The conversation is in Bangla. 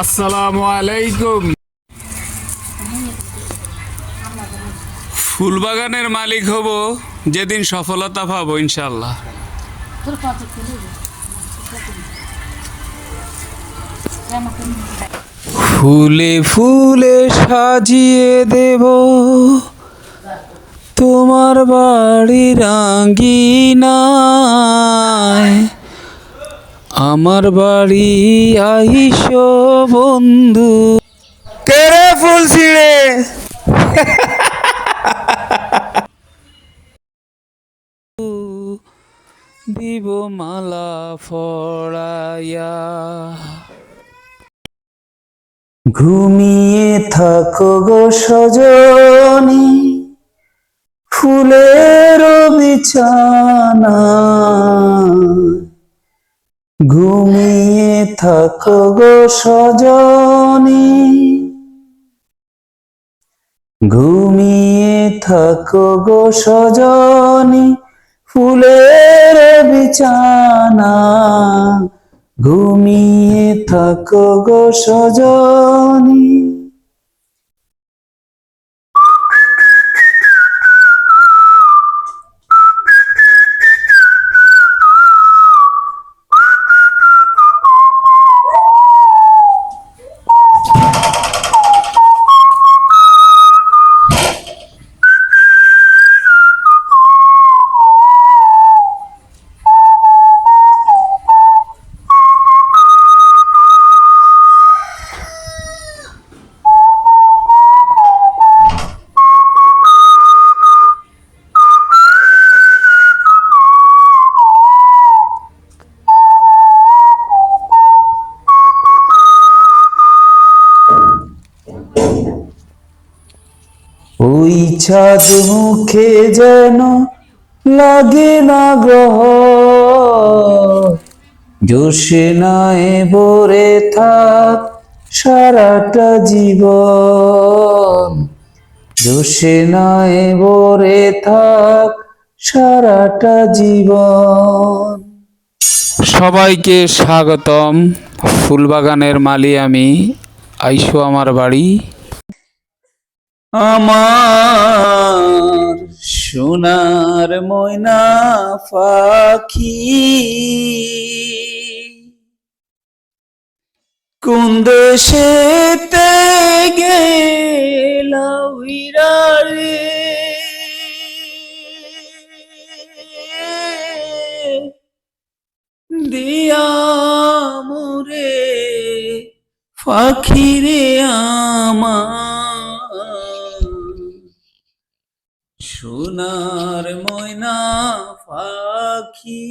আসসালামু ফুলবাগানের মালিক হব, যেদিন সফলতা পাব ইনশাল্লাহ ফুলে ফুলে সাজিয়ে দেব, তোমার বাড়ি রাঙ্গিনায় আমার বাড়ি আইস বন্ধু। কেরে ফুল ছিঁড়ে। দিব মালা ফড়াইয়া। ঘুমিয়ে থাকো গো সজনী ফুলের বিছানা ঘুমিয়ে থাকো গো সজনি। ঘুমিয়ে থাকো গো সজনি ফুলের বিছানা। ঘুমিয়ে থাকো গো সজনী। ওই চাঁদ মুখে যেন লাগে না গ্রহ জোশে নাই ভরে থাক সারাটা জীবন। জোশে নাই ভরে থাক সারাটা জীবন। সবাইকে স্বাগতম। ফুলবাগানের মালি আমি, আইসো আমার বাড়ি। আমার সোনার ময়না পাখি। কোন দেশেতে গেলাও রে দিয়া মোরে পাখিরে আমার সোনার ময়না পাখি।